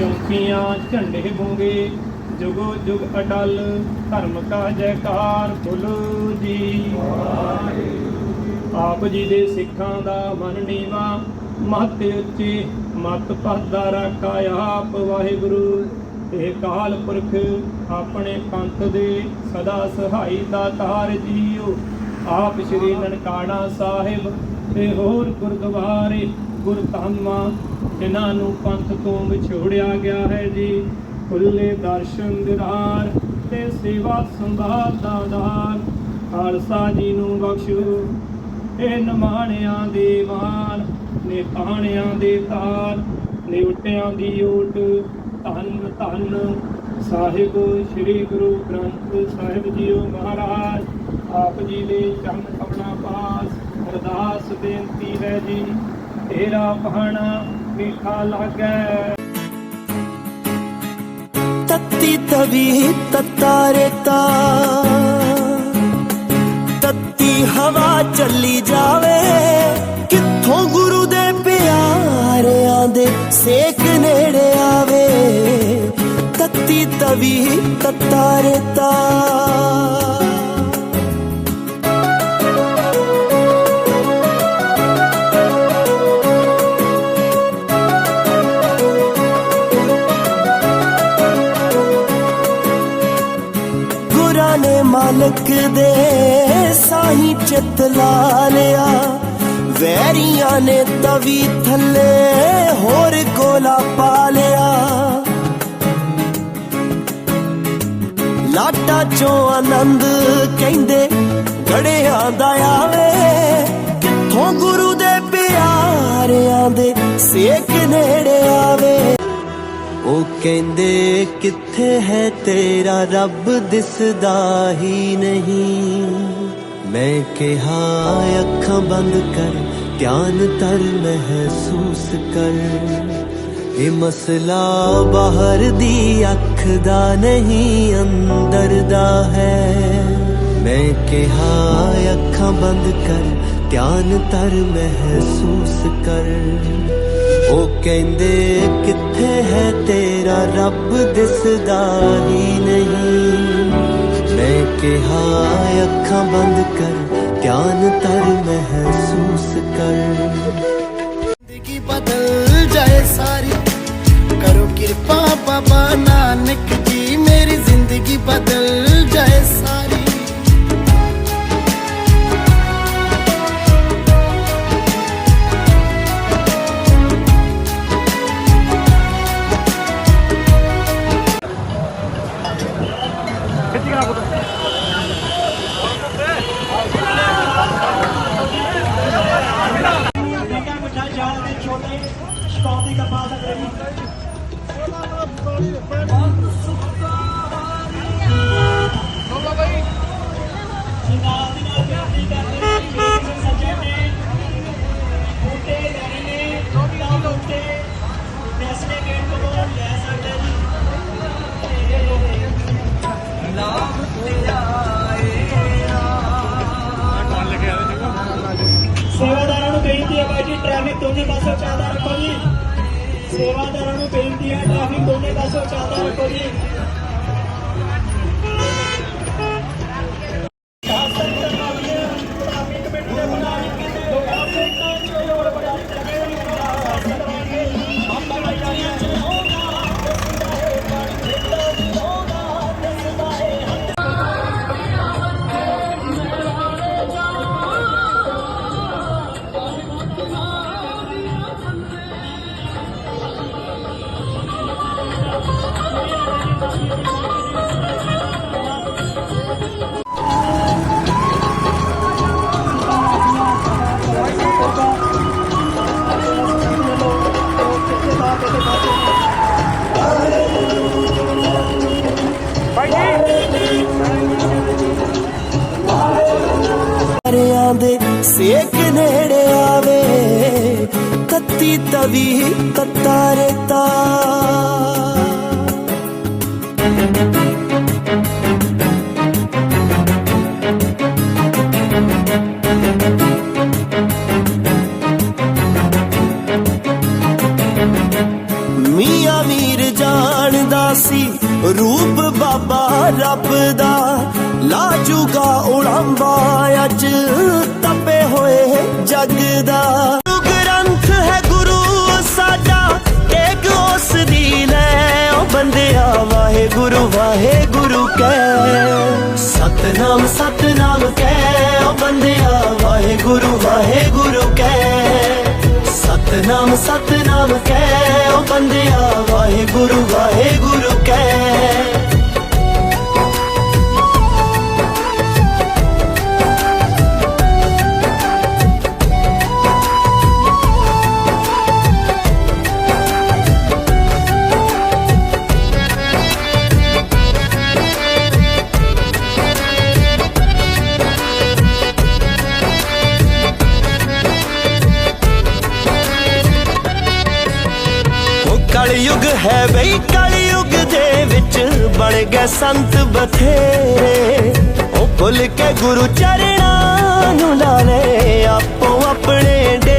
ਚੌਂਕੀਆਂ ਝੰਡੇ ਬੋਗੇ ਜੁਗੋ ਜੁਗ ਅਟਲ, ਧਰਮ ਕਾ ਜੈਕਾਰ ਬੋਲੋ ਜੀ। ਆਪ ਜੀ ਦੇ ਸਿੱਖਾਂ ਦਾ ਮਨ ਨੀਵਾ, ਮਹਤ ਉੱਚੀ ਮਤ ਪਦਾ ਰੱਖਾ ਆਪ, ਵਾਹਿਗੁਰੂ। ਇਹ ਕਾਲ ਪੁਰਖ ਆਪਣੇ ਪੰਥ ਦੇ ਸਦਾ ਸਹਾਈ ਦਾ ਤਾਰ ਜੀਓ। ਆਪ ਸ਼੍ਰੀ ਨਨਕਾਣਾ ਸਾਹਿਬ ਤੇ ਹੋਰ ਗੁਰਦੁਆਰੇ ਗੁਰਧਾਮਾਂ ਜਿਨ੍ਹਾਂ ਨੂੰ ਪੰਥ ਤੋਂ ਵਿਛੋੜਿਆ ਗਿਆ ਹੈ ਜੀ। ਖੁੱਲੇ ਦਰਸ਼ਨ ਦਿਦਾਰ ਤੇ ਸੇਵਾ ਸੰਭਾਲ ਦਾ ਦਾਨ ਖਾਲਸਾ ਜੀ ਨੂੰ ਬਖਸ਼ੋ। ਇਹ ਨਮਾਣਿਆਂ ਦੇ ਮਾਨ ਨੇ ਤਾਣਿਆਂ ਦੇ ਤਾਰ। ਨੇ ਉਟਿਆਂ ਦੀ ਓਟ, ਧੰਨ ਧੰਨ ਸਾਹਿਬ ਸ੍ਰੀ ਗੁਰੂ ਗ੍ਰੰਥ ਸਾਹਿਬ ਜੀਓ ਮਹਾਰਾਜ। ਆਪ ਜੀ ਦੇ ਚਰਨ ਕਮਲਾਂ ਪਾਸ ਅਰਦਾਸ ਬੇਨਤੀ ਹੈ ਜੀ। ਤੇਰਾ ਪਹਾਣਾ ਮੀਠਾ ਲੱਗੈ। ਤੱਤੀ ਤਵੀ ਤੱਤਾ ਰੇਤਾ ਤੱਤੀ ਹਵਾ ਚੱਲੀ ਜਾਵੇ। ਕਿੱਥੋਂ ਗੁਰੂ ਦੇ ਪਿਆਰਿਆਂ ਦੇ ਸੇਕ ਨੇੜੇ ਆਵੇ। ਤੱਤੀ ਤਵੀ ਤੱਤਾ ਰੇਤਾ ਮਾਲਕ ਦੇ ਸਾਹੀ ਚਿੱਤ ਲਾ ਲਿਆ। ਵੈਰੀਆਂ ਨੇ ਤਵੀ ਥੱਲੇ ਹੋਰ ਕੋਲਾ ਪਾ ਲਿਆ। ਲਾਟਾ ਚੋਂ ਆਨੰਦ ਕਹਿੰਦੇ, ਗੜਿਆਂ ਦਾ ਆਵੇ। ਕਿੱਥੋਂ ਗੁਰੂ ਦੇ ਪਿਆਰਿਆਂ ਦੇ ਸੇਕ ਨੇੜੇ ਆਵੇ ਉਹ ਕਹਿੰਦੇ, ਕਿੱਥੇ ਹੈ ਤੇਰਾ ਰੱਬ? ਦਿਸਦਾ ਹੀ ਨਹੀਂ। ਮੈਂ ਕਿਹਾ, ਅੱਖਾਂ ਬੰਦ ਕਰ, ਧਿਆਨ ਤਰ ਮਹਿਸੂਸ ਕਰ। ਇਹ ਮਸਲਾ ਬਾਹਰ ਦੀ ਅੱਖ ਦਾ ਨਹੀਂ, ਅੰਦਰ ਦਾ ਹੈ। ਮੈਂ ਕਿਹਾ, ਅੱਖਾਂ ਬੰਦ ਕਰ, ਧਿਆਨ ਤਰ ਮਹਿਸੂਸ ਕਰ। ਉਹ ਕਹਿੰਦੇ, ਕਿੱਥੇ ਹੈ ਤੇਰਾ ਰੱਬ? ਦਿਸਦਾ ਹੀ ਨਹੀਂ। ਮੈਂ ਕਿਹਾ, ਅੱਖਾਂ ਬੰਦ ਕਰ, ਧਿਆਨ ਤਰ ਮਹਿਸੂਸ ਕਰ। छोटे स्टॉप ही कर पा सकते हैं ਟ੍ਰੈਫਿਕ ਦੋਨੇ ਪਾਸੋਂ ਚੱਲਦਾ ਰੱਖੋ ਜੀ ਪਿਆਰਿਆਂ ਤੱਤੀ ਤਵੀ ਤਤਾਰੇ ਤਾ। ਮੀਆਂ ਮੀਰ ਰੂਪ ਬਾਬਾ ਰੱਬ ਦਾ। ਲਾਜੂਗਾ ਉਲਾਂਬਾ ਅੱਜ ਤਪੇ ਹੋਏ ਜਗ ਦਾ। ਵਾਹਿਗੁਰੂ ਵਾਹਿਗੁਰੂ ਕਹਿ ਸਤਨਾਮ ਸਤਨਾਮ ਕਹਿ ਉਹ ਬੰਦਿਆ, ਵਾਹਿਗੁਰੂ ਵਾਹਿਗੁਰੂ ਕਹਿ ਸਤਨਾਮ ਸਤਨਾਮ ਕਹਿ ਉਹ ਬੰਦਿਆ, ਵਾਹਿਗੁਰੂ ਵਾਹਿਗੁਰੂ ਕਹਿ ਹੈ ਬਈ ਕਲਯੁਗ ਦੇ ਵਿੱਚ ਬਣ ਗਏ ਸੰਤ ਬਥੇਰੇ ਉਹ ਭੁੱਲ ਕੇ ਗੁਰੂ ਚਰਣਾ ਨੂੰ ਲਾ ਲੈ ਆਪੋ ਆਪਣੇ ਡੇ